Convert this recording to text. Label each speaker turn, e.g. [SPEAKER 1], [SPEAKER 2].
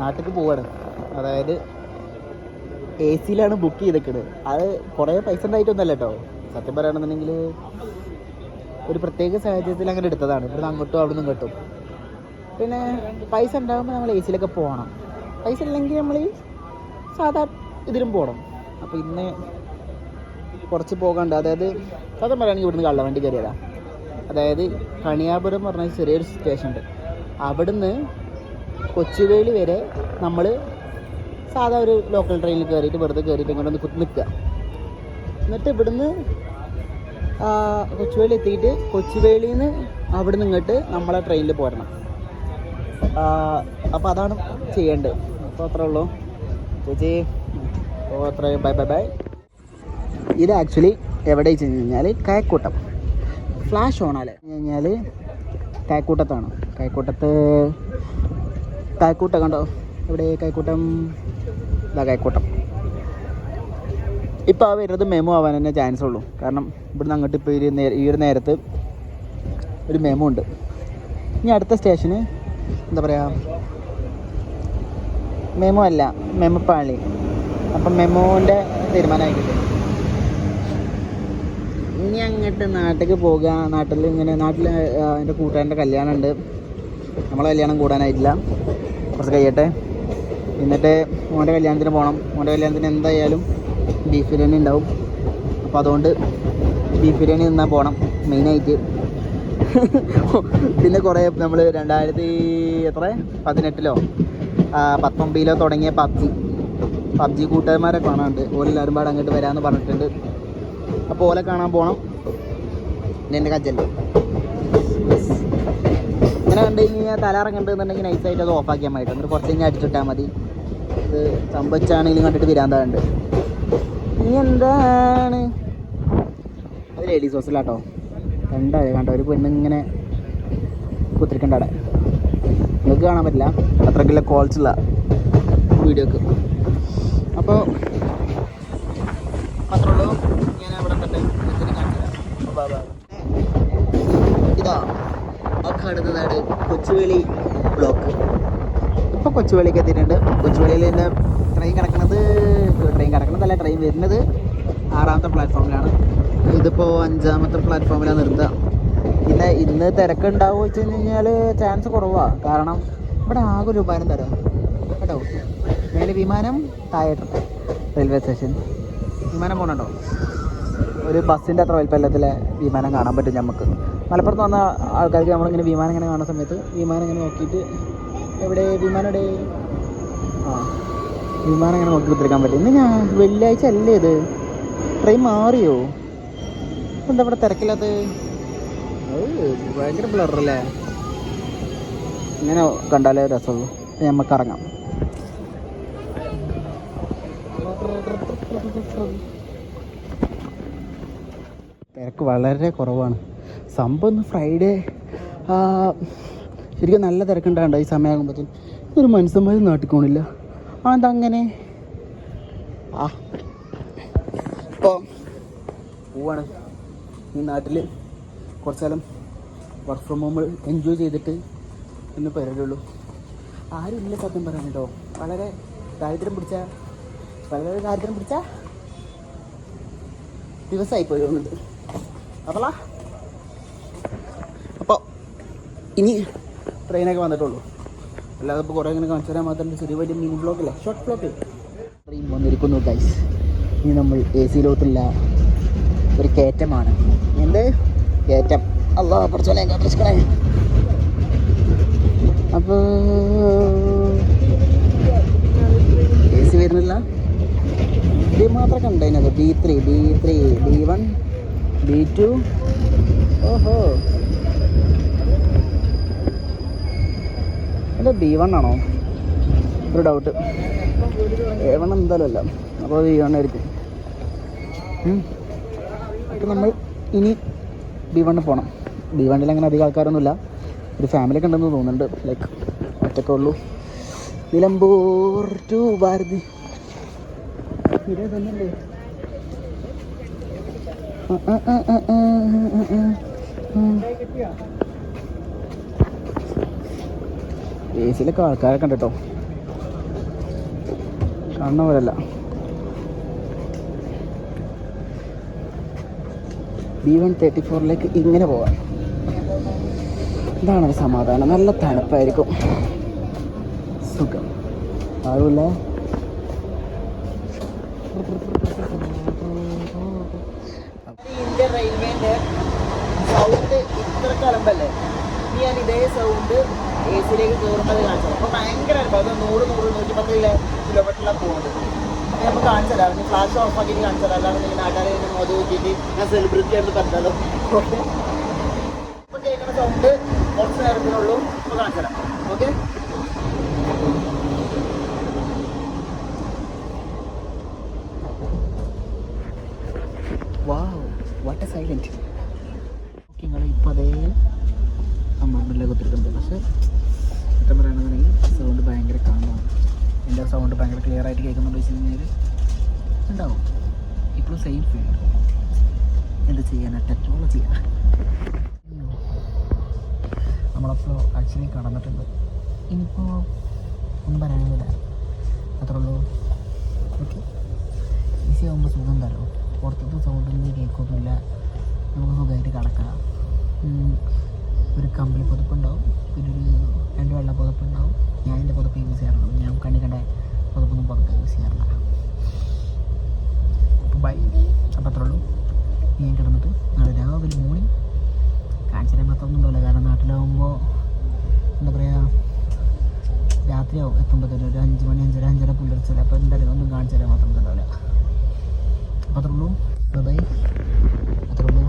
[SPEAKER 1] നാട്ടിലേക്ക് പോവാണ്. അതായത് എ സിയിലാണ് ബുക്ക് ചെയ്തേക്കണത് അത് കുറേ പൈസ ഉണ്ടായിട്ടൊന്നല്ല കേട്ടോ സത്യം പറയുകയാണെന്നുണ്ടെങ്കിൽ ഒരു പ്രത്യേക സാഹചര്യത്തിൽ അങ്ങനെ എടുത്തതാണ്. ഇവിടുന്ന് അങ്ങോട്ടും അവിടെ നിന്നും കിട്ടും പിന്നെ പൈസ ഉണ്ടാകുമ്പോൾ നമ്മൾ എ സിയിലൊക്കെ പോകണം. പൈസ ഇല്ലെങ്കിൽ നമ്മൾ സാധാ ഇതിലും പോകണം അപ്പോൾ ഇന്ന് കുറച്ച് പോകാണ്ട് അതായത് സത്യം പറയുകയാണെങ്കിൽ ഇവിടുന്ന് കള്ളവണ്ടി കയറിയതാണ് അതായത് കണിയാപുരം പറഞ്ഞ ചെറിയൊരു സ്റ്റേഷൻ ഉണ്ട്. അവിടുന്ന് കൊച്ചുവേളി വരെ നമ്മൾ സാധാ ഒരു ലോക്കൽ ട്രെയിനിൽ കയറിയിട്ട് വെറുതെ കയറിയിട്ട് ഇങ്ങോട്ട് ഒന്ന് നിൽക്കുക എന്നിട്ട് ഇവിടുന്ന് കൊച്ചുവേളി എത്തിയിട്ട് കൊച്ചുവേളിയിൽ നിന്ന് അവിടുന്ന് ഇങ്ങോട്ട് നമ്മളെ ട്രെയിനിൽ പോരണം. അപ്പോൾ അതാണ് ചെയ്യേണ്ടത്. അപ്പോൾ അത്രേ ഉള്ളൂ. ചേച്ചി അപ്പോൾ അത്രയും. Bye bye bye. ഇത് ആക്ച്വലി എവിടെ വെച്ച് കഴിഞ്ഞാൽ കയക്കൂട്ടം. ഫ്ലാഷ് ഓണാലേ കഴിഞ്ഞാൽ കയക്കൂട്ടത്താണ്. കയക്കൂട്ടത്ത് കയക്കൂട്ടം കണ്ടോ? ഇവിടെ കൈക്കൂട്ടം? ഇതാ കൈക്കൂട്ടം. ഇപ്പോൾ ആ വരുന്നത് മെമോ ആവാൻ തന്നെ ചാൻസ് ഉള്ളൂ. കാരണം ഇവിടുന്ന് അങ്ങോട്ട് ഇപ്പോൾ ഈ നേരം ഈ ഒരു നേരത്ത് ഒരു മെമോ ഉണ്ട്. ഇനി അടുത്ത സ്റ്റേഷന് എന്താ പറയുക മെമോ അല്ല മെമോ അപ്പം മെമോന്റെ തീരുമാനമായിക്കില്ലേ? ഇനി അങ്ങോട്ട് നാട്ടിലേക്ക് പോകുക നാട്ടിൽ ഇങ്ങനെ നാട്ടിൽ എന്റെ കൂട്ടുകാരന്റെ കല്യാണം ഉണ്ട് നമ്മളെ കല്യാണം കൂടാനായിട്ടില്ല. കുറച്ച് കഴിയട്ടെ. എന്നിട്ട് മോന്റെ കല്യാണത്തിന് പോകണം മോന്റെ കല്യാണത്തിന് എന്തായാലും ബീഫ് ബിരിയാണി ഉണ്ടാവും. അപ്പോൾ അതുകൊണ്ട് ബീഫ് ബിരിയാണി നിന്നാൽ പോകണം മെയിനായിട്ട് പിന്നെ കുറേ നമ്മൾ രണ്ടായിരത്തി എത്ര? പതിനെട്ടിലോ? പത്തൊമ്പതിലോ തുടങ്ങിയ പബ്ജി. പബ്ജി കൂട്ടുകാരന്മാരെ കാണാനുണ്ട്. ഓരെല്ലാവരും പാടെ അങ്ങോട്ട് വരാമെന്ന് പറഞ്ഞിട്ടുണ്ട്. അപ്പോൾ ഓലെ കാണാൻ പോകണം എന്റെ കജ്ജല്ലേ കണ്ടു കഴിഞ്ഞാൽ തല ഇറങ്ങണ്ടെന്നുണ്ടെങ്കിൽ നൈസായിട്ട് അത് ഓഫാക്കിയാൽ മതി എന്നിട്ട് കുറച്ച് കഴിഞ്ഞാൽ അടിച്ചിട്ടാൽ മതി. ഇത് സംഭവിച്ചാണെങ്കിലും കണ്ടിട്ട് വിരാന്താണ്ട് ഇനി എന്താണ്? അത് ലേഡീസ് ഹോസ്റ്റലാട്ടോ കണ്ടോ കണ്ടോ? ഒരു പെണ്ണിങ്ങനെ കുത്തിരിക്കണ്ട അവിടെ. നിങ്ങൾക്ക് കാണാൻ പറ്റില്ല. അത്രക്കില്ല കോൾസ് ഉള്ള വീഡിയോക്ക് അപ്പോൾ ഞാൻ അവിടെ. ഇതാ. ആ കാണുന്നതാണ് കൊച്ചുവേളി ബ്ലോക്ക് ഇപ്പോൾ കൊച്ചുവേളിക്ക് എത്തിയിട്ടുണ്ട്. കൊച്ചുവേളിയിൽ തന്നെ ട്രെയിൻ കിടക്കുന്നത് ട്രെയിൻ കിടക്കുന്നതല്ല ട്രെയിൻ വരുന്നത് ആറാമത്തെ പ്ലാറ്റ്ഫോമിലാണ് ഇതിപ്പോൾ അഞ്ചാമത്തെ പ്ലാറ്റ്ഫോമിലാണ് നിർത്തുക പിന്നെ ഇന്ന് തിരക്കുണ്ടാവുക വെച്ച് കഴിഞ്ഞാൽ ചാൻസ് കുറവാണ് കാരണം ഇവിടെ ആകെ ഒരു വിമാനം തരാം. കേട്ടോ? മേലെ വിമാനം താഴെ റെയിൽവേ സ്റ്റേഷൻ വിമാനം പോകണുണ്ടോ ഒരു ബസ്സിന്റെ അത്ര വലിപ്പമല്ലത്തിലെ വിമാനം കാണാൻ പറ്റും നമുക്ക് മലപ്പുറത്ത് വന്ന ആൾക്കാർക്ക് നമ്മളിങ്ങനെ വിമാനം ഇങ്ങനെ കാണുന്ന സമയത്ത് വിമാനം ഇങ്ങനെ നോക്കിയിട്ട് എവിടെ വിമാനം എവിടെ? ആ വിമാനം ഇങ്ങനെ നോക്കി കുത്തിരിക്കാൻ പറ്റും. ഇന്ന് ഞാൻ വെള്ളിയാഴ്ച അല്ലേ ഇത്? ട്രെയിൻ മാറിയോ? എന്താ ഇവിടെ തിരക്കില്ലാത്ത? ഭയങ്കര ബ്ലറല്ലേ ഇങ്ങനെ കണ്ടാലേ രസമുള്ളൂ. നമുക്ക് ഇറങ്ങാം. തിരക്ക് വളരെ കുറവാണ്. സംഭവം ഇന്ന് ഫ്രൈഡേ ശരിക്കും നല്ല തിരക്കുണ്ടാകണ്ട ഈ സമയമാകുമ്പോഴത്തേക്കും ഒരു മനുഷ്യന്മാരും നാട്ടിക്കോണില്ല. അതങ്ങനെ ആ. ഇപ്പോൾ പോവാണ്. ഈ നാട്ടിൽ കുറച്ച് കാലം വർക്ക് ഫ്രം ഹോം എൻജോയ് ചെയ്തിട്ട് ഇന്ന് പരിപാടിയുള്ളൂ ആരും ഇല്ല സത്യം പറയാൻ കേട്ടോ. വളരെ ദാരിദ്ര്യം പിടിച്ച വളരെ ദാരിദ്ര്യം പിടിച്ച ദിവസമായി പോയി തോന്നുന്നുണ്ട് അപ്പോൾ ഇനി ട്രെയിനൊക്കെ വന്നിട്ടുള്ളൂ. അല്ലാതെ ഇപ്പോൾ കുറേ ഇങ്ങനെ കാണിച്ചു തരാൻ മാത്രമല്ല ചെറിയ വലിയ മിനി ബ്ലോക്കില്ല ഷോർട്ട് ബ്ലോക്ക് ട്രെയിൻ വന്നിരിക്കുന്നു ഗൈസ് ഇനി നമ്മൾ എ സിയിലോട്ടുള്ള ഒരു കയറ്റമാണ്. എന്ത്? കയറ്റം. അല്ലാതെ കുറച്ചോലെ കാട്ടിക്കണേ അപ്പോൾ എ സി വരുന്നില്ല. ഇത് മാത്രം കണ്ടതിനകത്ത് B three B three B one B two ഓഹോ. അല്ല ബി വൺ ആണോ? ഒരു ഡൗട്ട് എ വൺ എന്തായാലും അല്ല. അപ്പോൾ ബി വൺ ആയിരിക്കും. അപ്പോൾ നമ്മൾ ഇനി ബി വണ്ണിൽ പോകണം ബി വണ്ണിൽ അങ്ങനെ അധികം ആൾക്കാരൊന്നുമില്ല. ഒരു ഫാമിലി ഒക്കെ ഉണ്ടെന്ന് തോന്നുന്നുണ്ട്. ലൈക്ക് ഒറ്റക്കെ ഉള്ളൂ. നിലമ്പൂർ ടു ഭാരതി. തന്നെയല്ലേ? ആ, ആ, ആ, ആ, ആ, ആ, ആ. എ സിയിലൊക്കെ ആൾക്കാരൊക്കെ ഉണ്ട് കേട്ടോ. കാണുന്ന പോലല്ല ബി വൺ തേർട്ടി ഫോറിലേക്ക് ഇങ്ങനെ പോകാം ഇതാണ് സമാധാനം. നല്ല തണുപ്പായിരിക്കും. സുഖം. ആരുമില്ല? ഇന്ത്യൻ റെയിൽവേന്റെ സൗണ്ട് ഇത്ര കലമ്പല്ലേ ഇനി ഞാൻ ഇതേ സൗണ്ട് എ സിയിലേക്ക് കയറുന്നത് കാണിച്ചത്. അപ്പോൾ ഭയങ്കര അനുഭവം അത് നൂറ് നൂറ് നൂറ്റി പത്ത് കിലോമീറ്ററിലാണ് പോകുന്നത് അപ്പോൾ കാണിച്ചു തരാം ഇനി ഫ്ലാഷ് ഓഫ് ആക്കിയിട്ട് കാണിച്ചു തരാം അല്ലാതെ നിങ്ങൾ നാട്ടുകാരെ മോദി നോക്കിയിട്ട് ഞാൻ സെലിബ്രിറ്റി ആയിട്ട് പറഞ്ഞല്ലോ ഓക്കെ ഇപ്പോൾ കേൾക്കുന്ന സൗണ്ട് കുറച്ച് നേരത്തിനുള്ളൂ. ഇപ്പോൾ കാണിച്ചു okay wow what a silent നിങ്ങൾ ഇപ്പോൾ അതേ അമ്മാമ്മയിലേക്ക് ഒത്തിരിക്കുന്നത് പക്ഷേ സത്യം പറയുകയാണെന്നുണ്ടെങ്കിൽ സൗണ്ട് ഭയങ്കര കാണുന്നതാണ് എന്റെ സൗണ്ട് ഭയങ്കര ക്ലിയർ ആയിട്ട് കേൾക്കുന്നുണ്ട് വെച്ച് കഴിഞ്ഞാൽ ഉണ്ടാവും. ഇപ്പോഴും സെയിം ഫീൽ എന്ത് ചെയ്യാനാ? ടെക്നോളജി നമ്മളപ്പോൾ ആക്ച്വലി കടന്നിട്ടുണ്ട്. ഇനിയിപ്പോൾ ഒന്നും പറയാനില്ല. അത്രേ ഉള്ളൂ. ഓക്കെ ഈസി ആകുമ്പോൾ സുഖം തരോ പുറത്തത്തെ സൗണ്ടൊന്നും കേൾക്കൊന്നുമില്ല നമുക്ക് സുഖമായിട്ട് കിടക്കാം. ഒരു കമ്പിളി പുതപ്പുണ്ടാവും. പിന്നെ ഒരു രണ്ട് വെള്ള പുതപ്പുണ്ടാവും. ഞാൻ എന്റെ പുതപ്പ് യൂസ് ചെയ്യാറുള്ളൂ ഞാൻ കണ്ണി കണ്ട പുതപ്പൊന്നും പുറത്ത് യൂസ് ചെയ്യാറില്ല. അപ്പോൾ ബൈ അപ്പോൾ അത്രേ ഉള്ളൂ. ഞാൻ കിടന്നിട്ട് നാളെ രാവിലെ മോർണിംഗ് കാണിച്ചു തരാൻ മാത്രമൊന്നും ഉണ്ടാവില്ല. കാരണം നാട്ടിലാവുമ്പോൾ എന്താ പറയുക രാത്രിയാവും. എത്തുമ്പോഴത്തേനും ഒരു അഞ്ച് മണി അഞ്ചര അഞ്ചര പുലർച്ചെ അപ്പോൾ എന്തായാലും ഒന്നും കാണിച്ചു തരാൻ മാത്രം ഉണ്ടാവില്ല. അപ്പോൾ അത്രേ ഉള്ളൂ. ബൈ അത്രേ ഉള്ളൂ.